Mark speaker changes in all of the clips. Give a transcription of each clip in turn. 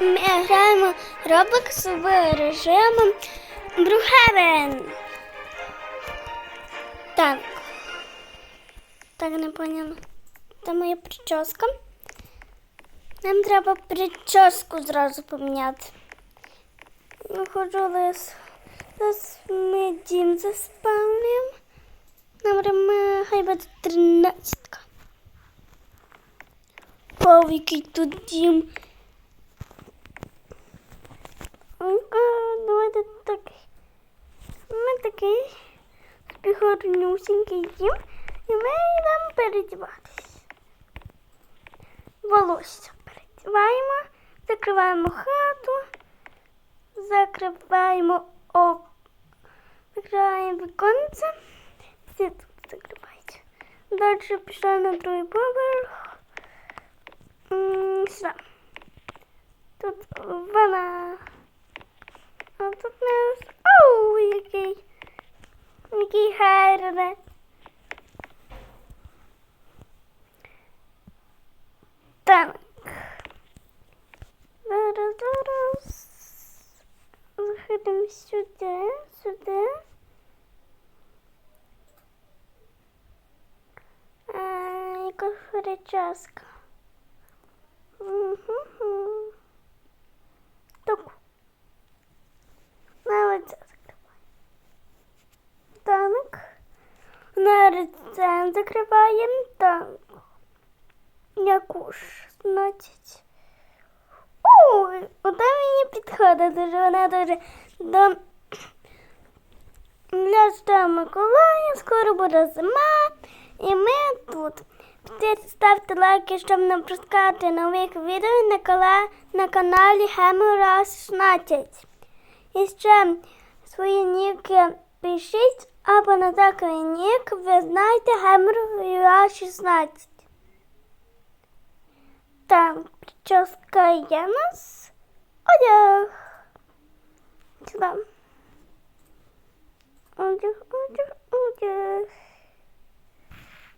Speaker 1: Ми граємо Roblox з режимом Брухевен. Так. Так, не поняла. Це моя прическа. Нам треба прическу зразу поміняти. Виходжу лис. Зараз ми дім заспавнюємо. Номер ми хай буде тринадцятка. Вау, який тут дім. Давайте так. Ми такий спігорнюсінький дім, і ми йдемо передіватись. Волосся передіваємо, закриваємо хату, закриваємо ок, закриваємо віконце, всі тут закривають. Далі пішла на другий поверх. Сюди. Тут вона. А тут нас. Оу, який. Який гарний. Так. Зараз, зараз. Заходимо сюди, сюди. Яка прическа. Угу. Так. На лице закриваємо. Так. Лице закриваємо. Так. Яку ж, значить. Ой, ота мені підходить дуже. Вона дуже до для Миколая. Скоро буде зима. І ми тут. Ставте лайки, щоб не пропускати нових відео на, кала- на каналі Гемора 16. І ще свої ніки пишіть, або на такий нік ви знаєте Гемора 16. Там прическа нас одяг. Сюди. Одяг, одяг, одяг.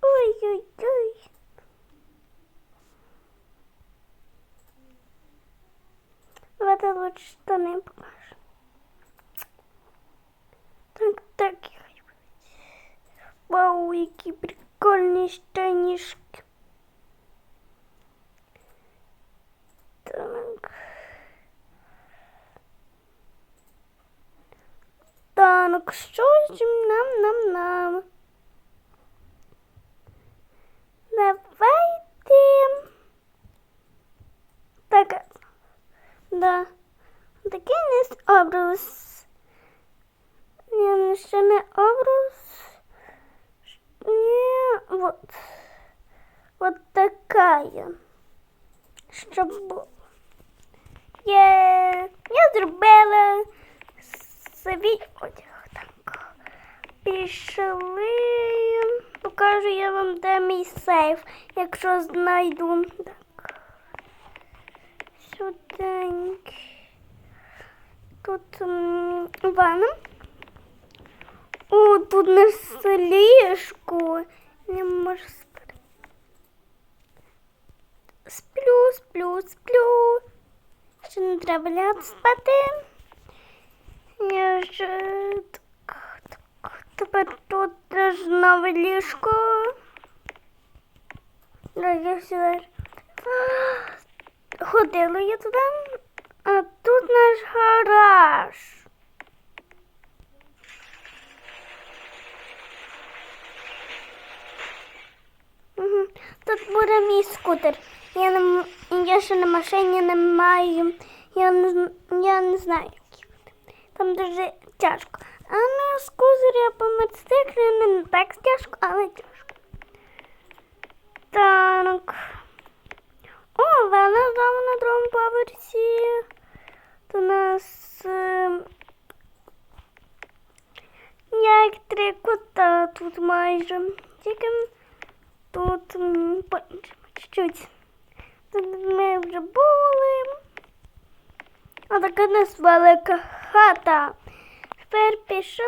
Speaker 1: Ой-ой-ой. Давайте лучше штани покажу. Так, так, я хочу. Які прикольні штанішки. Так. Так, що ж нам нам нам? Давайте. Так. Да. Такий не образ. Ні, ще не образ. Вот. Вот такая. Щоб. Є. Я зробила свій одяг. Так. Пішли. Покажу я вам, де мій сейф, якщо знайду. Так. Сюденьки. Тут ванна. О, тут на ліжку. Не можу спати. Сплю, сплю, сплю. Ще не треба лягати спати. Я вже. Тепер тут теж нове ліжко. Да, я сюди. Ходила я туди, а тут наш гараж. Тут буде мій скутер. Я, не, я ще на машині не маю. Я не, я не знаю. Там дуже тяжко. А на скутері або мотоциклі не так тяжко, але тяжко. Так. О, вона знову на другому поверсі. У нас е, як три кота тут майже. Тільки тут чуть-чуть. Ми вже були. А така нас велика хата. Тепер пішли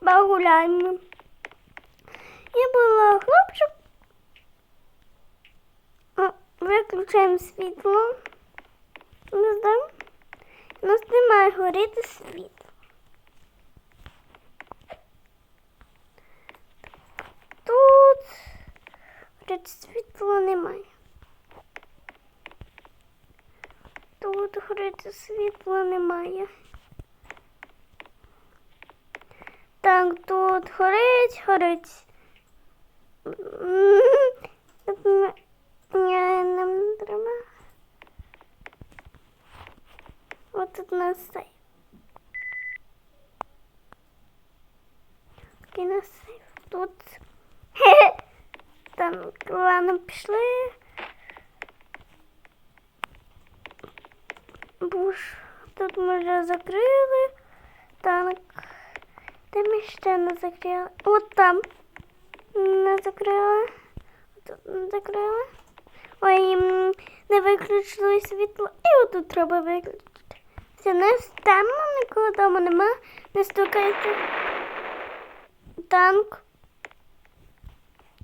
Speaker 1: погуляємо. Я була хлопчик. Виключаємо світло. Не знаю. горіти світло. Тут горить світло немає. Тут горить світла немає. Так, тут горить, горить. Тут Ні, нам треба. От тут нас сейф. Такий на сейф. Тут. Там ладно, пішли. Буш. Тут ми вже закрили. Так. Де ми ще не закрили? От там. Не закрили. Тут не закрили. Ой, не виключили світло. І отут треба виключити. Все, не темно, нікого вдома нема. Не стукайте. Танк.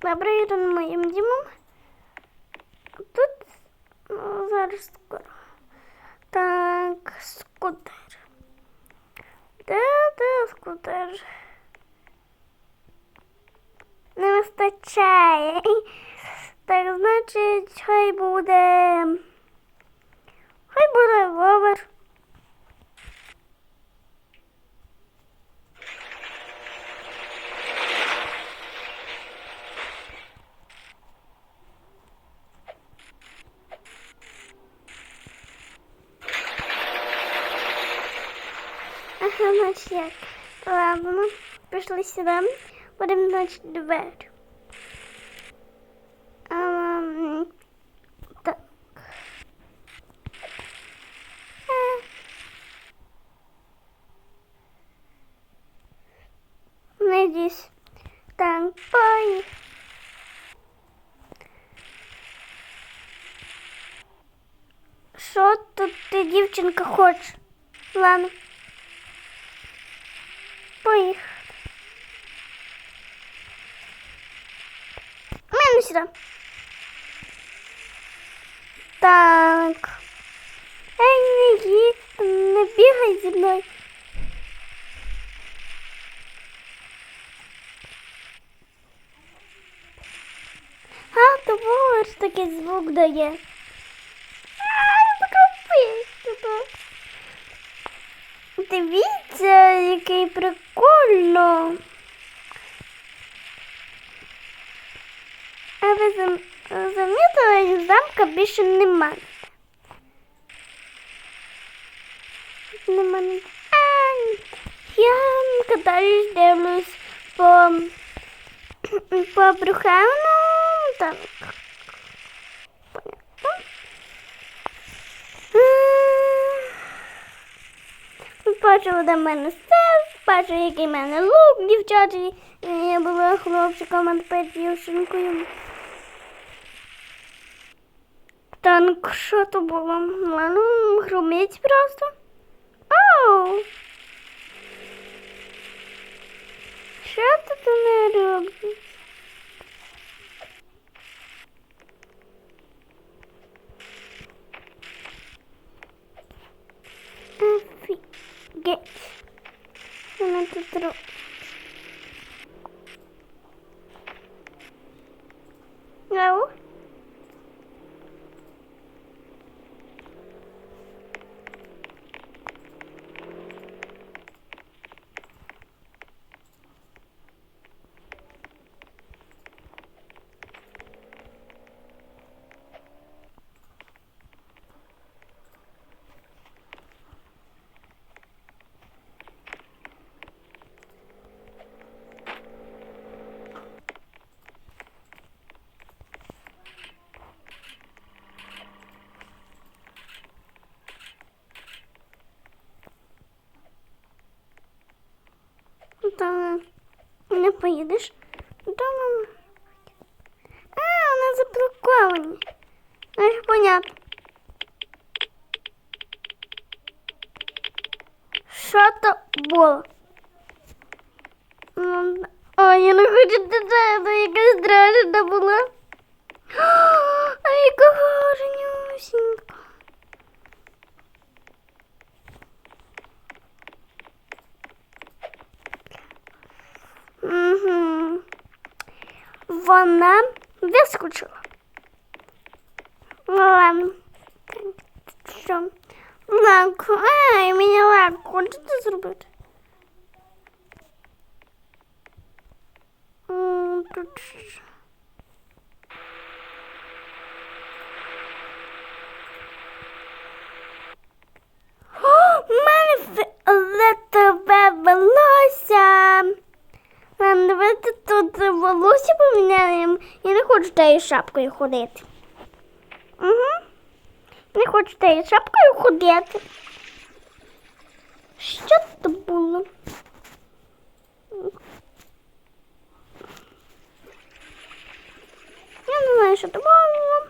Speaker 1: Добре, йду моїм дімом. Тут ну, зараз скоро. Так, скутер. Де, де скутер? Не вистачає. Так, значить, хай буде. Хай буде ровер. як. Ладно, пішли сюди. Будемо, значить, двері. Ем, так. Е. Надіюсь. Так, поїхали. Що тут ти, дівчинка, хочеш? Ладно. Поїхали. Мене сюди. Так. Ей, не їдь, не бігай зі. А, то ж такий звук дає. Ай, капець тут. Дивіться, який прикольно. А ви зам- замітили, замка більше немає. Нема. ні- я катаюсь, дивлюсь по, по Брюхевну. Так. Бачила до мене сес, бачу, який в мене лук дівчачий. Я була хлопчиком, дівчинкою. Танк, що то було? Ладно, хрумить просто. Оу! Що тут не робить? Офігеть. Вона тут робить. Та не поїдеш. Дома. А, вона заблоковані. Ну, ж понятно. Що то було? Ну, да. Ой, я не хочу додати, це яка страшна була. А яка гарнюсінька. Вона вискочила. Що? Ланку, ай, мені ланку, хочете це зробити? Тут. О, в мене фіолетове волосся. Ладно, давайте тут волосся поміняємо. Я не хочу тією шапкою ходити. Угу. Не хочу тією шапкою ходити. Що це було? Я не знаю, що це було.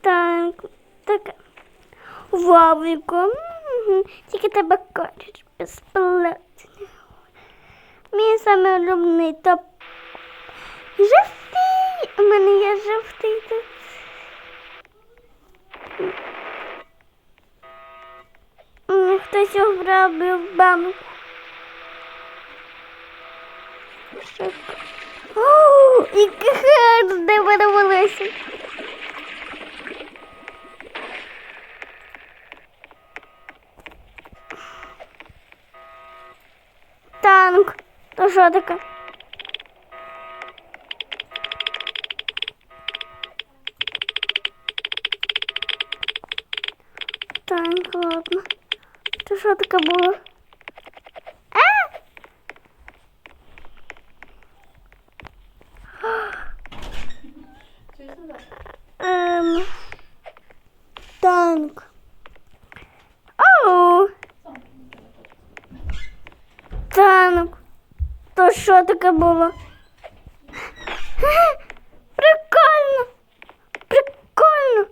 Speaker 1: Так, так. Вовіко. Мгм. Тільки тебе кажуть безплатно. Мій самий улюблений топ. Жовтий. У мене є жовтий тут. Хтось ограбив банк. Що це? О, яке гарне мене волосся. Танк. То Так, ладно. То що таке було? А! Ем, танк. Оу. Танк. То що таке було? Прикольно. Прикольно.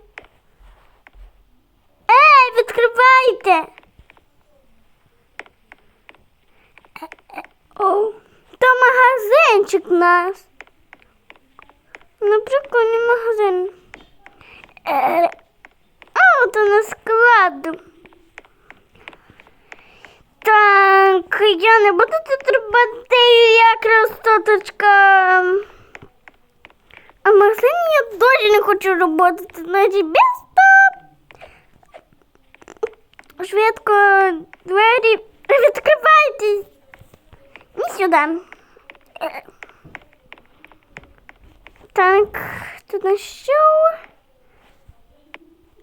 Speaker 1: Ей, відкривайте. О, то магазинчик наш. Ну, прикольний магазин. Е, О, то на складу. Так, я не буду тут робити як розтоточка. А в я дуже не хочу роботи, значить без стоп. Швидко двері відкривайтесь. І сюди. Так, тут на що?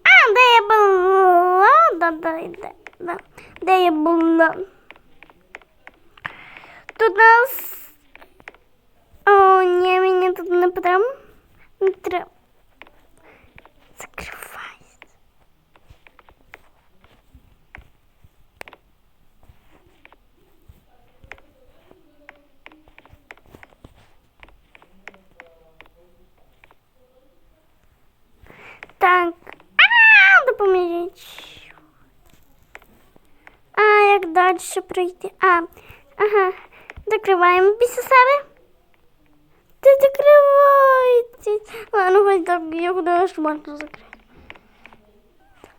Speaker 1: А, де я була? Да, да, де, да. де я була? Тут нас. О, ні, мені тут не потрібно. Не треба. Закривайся. Так. А, допоможіть. А, як далі пройти? А, ага. Закриваємо після себе. Ти закривається. Ладно, хоч так, я куди ж можна закрити.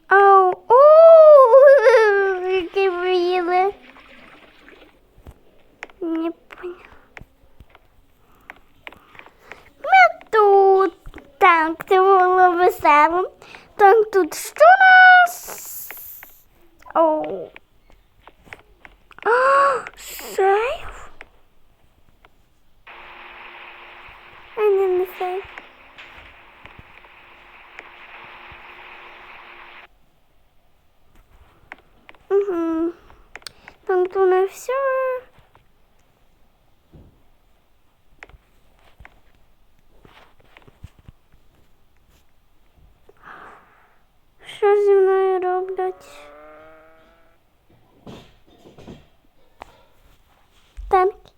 Speaker 1: Ау, у, який виїли. Не поняла. Ми тут. Так, це було весело. Так, тут що у нас? Оу. А, сейф? А, не, не сейф. Угу. Так, то не все. Що зі мною Танки.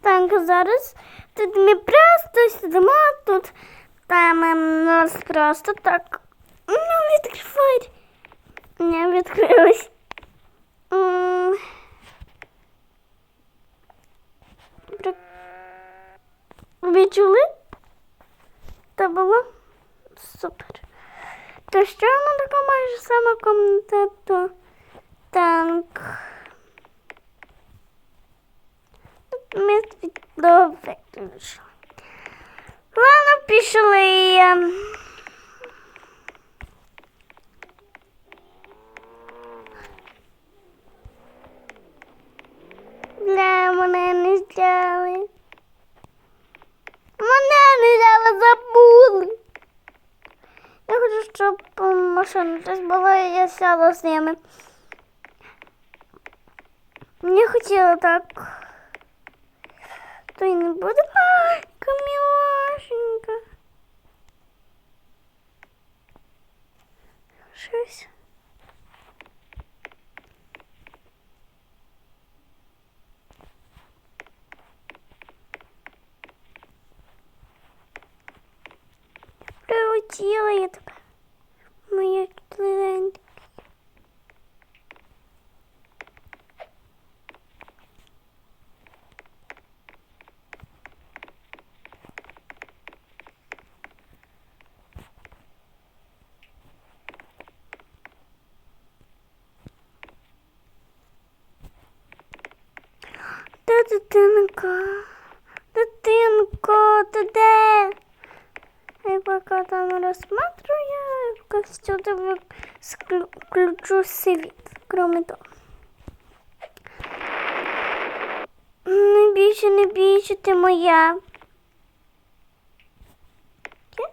Speaker 1: Так, зараз тут ми просто сидимо тут. Там ем, нас просто так. Ну, відкривай. Не відкрилось. Ви чули? Це було супер. То що воно така майже сама комната, то танк. Ми світло. Ладно, пішли. Бля, мене не взяли. Мене не взяли, забули. Я хочу, щоб машина десь була, і я сяла з ними. Мені хотіло так. То й не буде. Ай, яка мілашенька. Щось. Така. Моя клієнт. Де дитинка? Дитинко, ти де? Я пока там рассматриваю, как сюда включу світ, кроме того. Не більше, не бійся, ти моя. Є?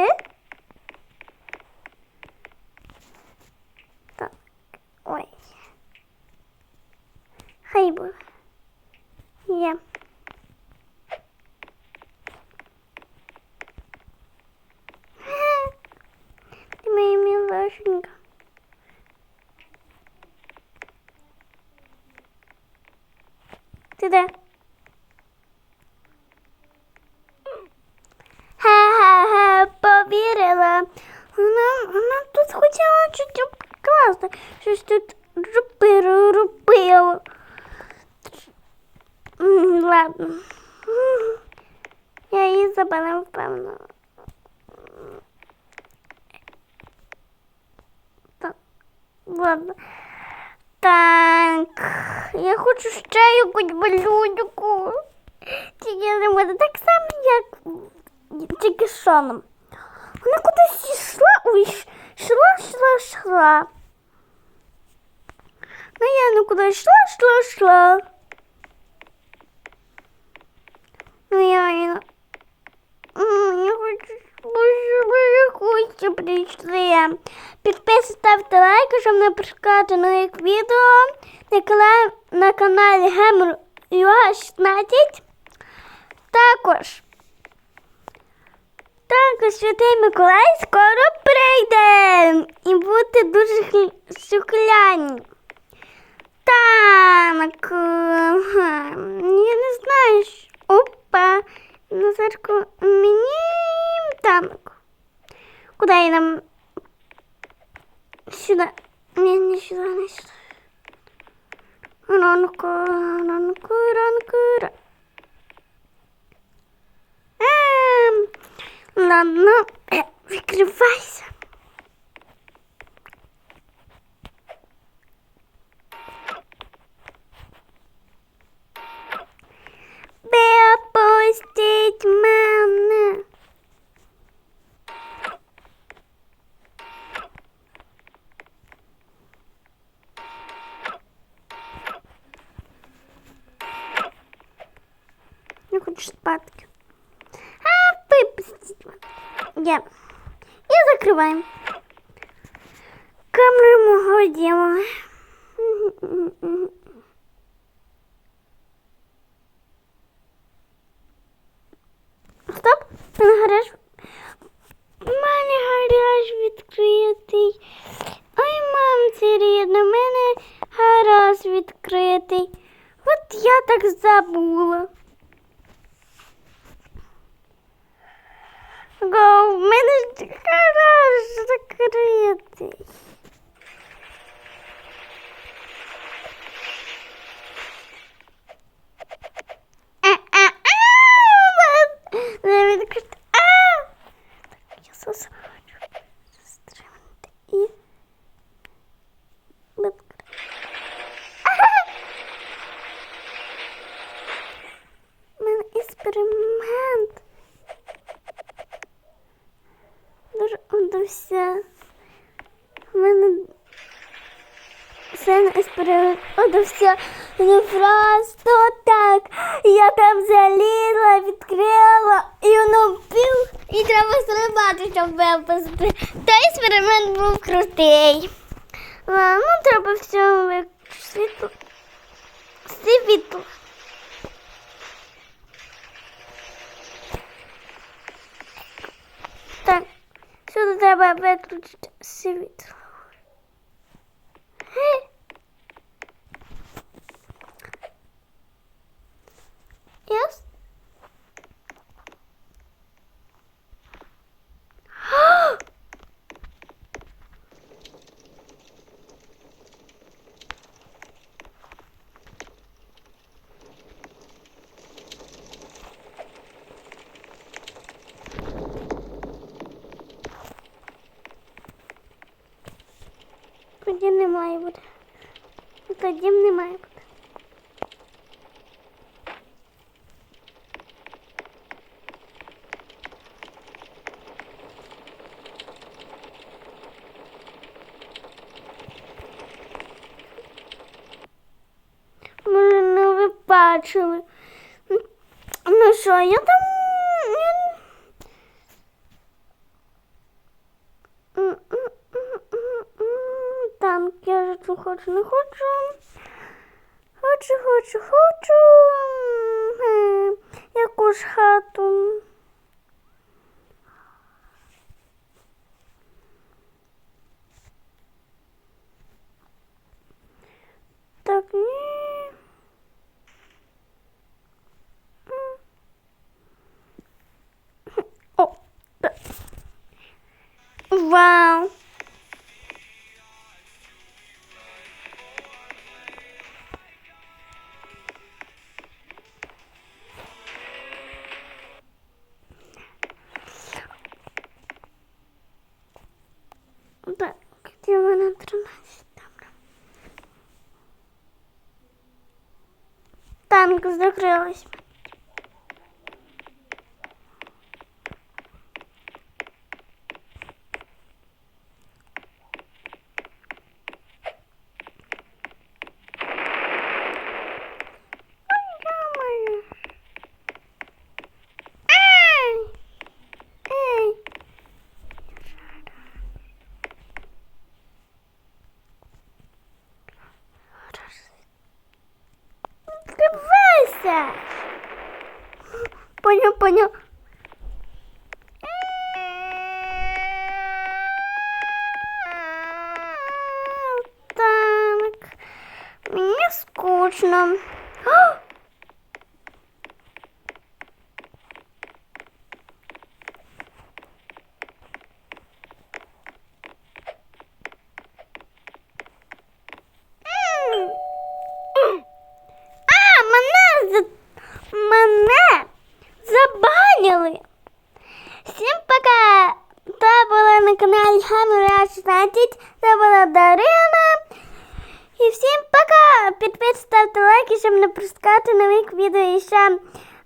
Speaker 1: Є? Я її забила, впевнена. Так, ладно. Так, я хочу ще якусь малюнку. Тільки не буде так само, як тільки що нам. Вона кудись йшла, ой, йшла, йшла, йшла. Ну я не куди йшла, йшла, йшла. Ну я, я, М, я хочу, прийшли. Підписуйтесь, ставте лайки, щоб не пропускати нових відео на, каналі Гемор Юа 16. Також, також Святий Миколай скоро прийде і будете дуже хл- слухляні. Так, я не знаю. що- Опа, Назарку, мені танк. Куда я нам? Сюда. Не, не сюда, не сюда. Ранку, ранку, ранку, ранку. Ем, ладно, э, відкривайся. Випустіть мене. Я хочу спадки. А, випустіть мене. Я. І закриваємо. Камеру мого діла. Стоп, в мене гараж. У мене гараж відкритий. Ой, мамці рідна, в мене гараж відкритий. От я так забула. Го, в мене ж гараж закритий. Не відкрити. А! Я засаджу. Стримати. І пригодився не просто так. Я там залізла, відкрила і воно пів, і треба стрибати, щоб випустити. Той експеримент був крутий. А, ну, треба виключити світло. Світло. Так, сюди треба виключити світло. Yes? Тоді не має бути. Тоді не має бути. Може, не ви бачили. Ну що, я там. Там я ж тут хочу, не хочу. Хочу, хочу, хочу. Якусь хату. Танк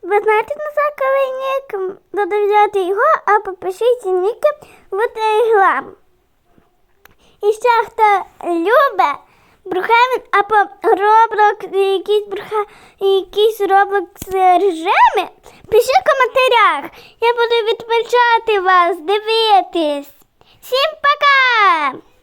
Speaker 1: ви знаєте на нік, додавайте його, а попишіть ніки в телеграм. І ще хто любить Брухевін або Roblox, якісь бруха, якісь Roblox режими, пишіть в коментарях. Я буду відповідати вас, дивитись. Всім пока!